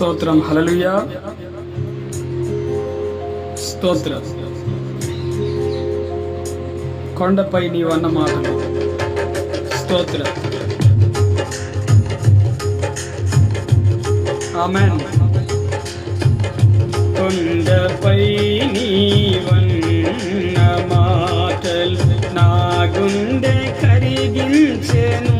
స్తోత్రం. హలలుయా స్తోత్ర. కొండపై నీవన్న మాటలు స్తోత్ర. ఆమెన్. కొండపై నీవన్న మాటలు నా గుండె కరిగించెను.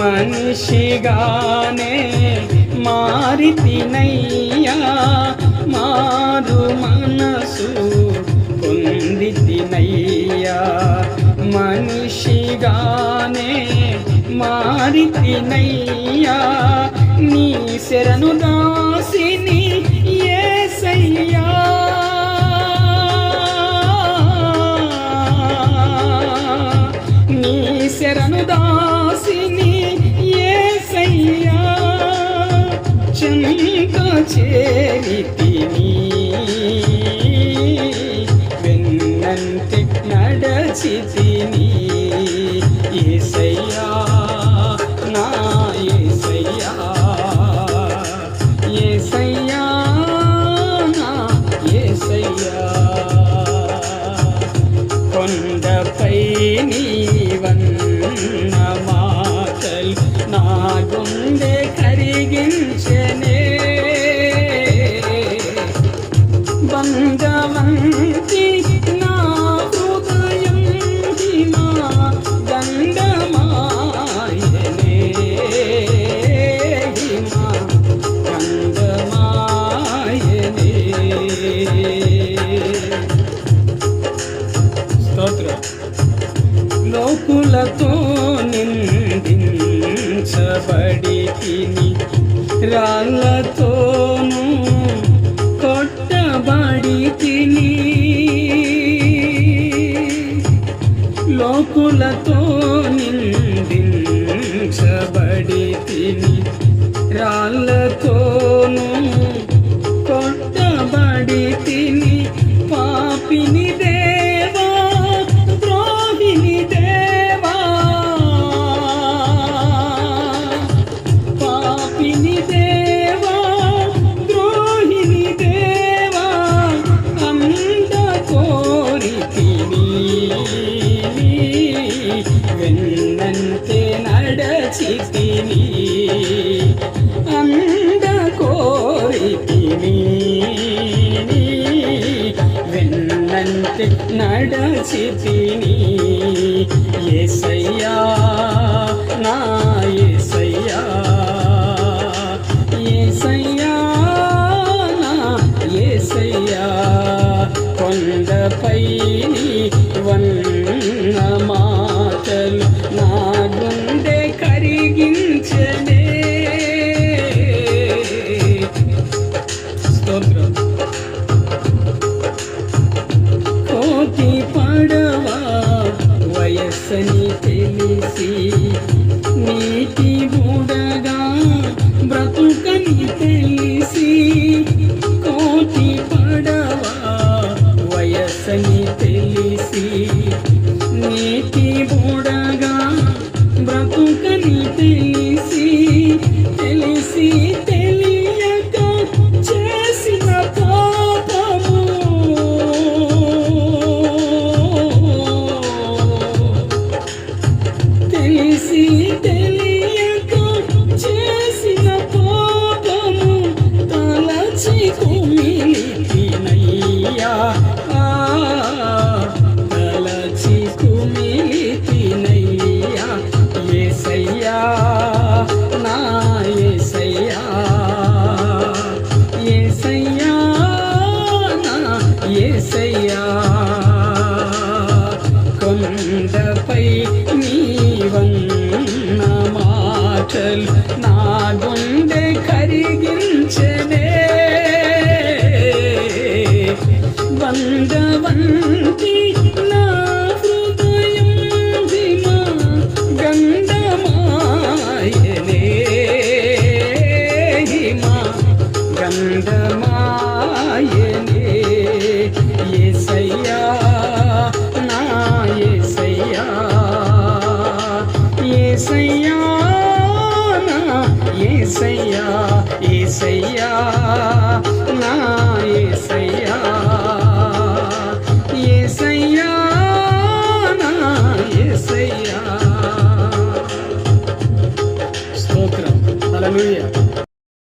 మనిషిగానే మారితినయ్యా మారు మనసు పొందితినయ్యా. మనిషిగానే మారితినయ్యా నీ శరణు దాసి చేరితిని వెన్నంతి నడచితి స్తోత్ర. లోకులతో నిందించబడి రాళ్ళతోనూ కొట్టబడి తిని లోకులతో నడచితిని ఏసయ్యా నా తెలుసని తెలిసి గంధమాయనే హిమ గంధమాయనే యేసయ్యా నా యేసయ్యా యేసయ్యా నా యేసయ్యా యేసయ్యా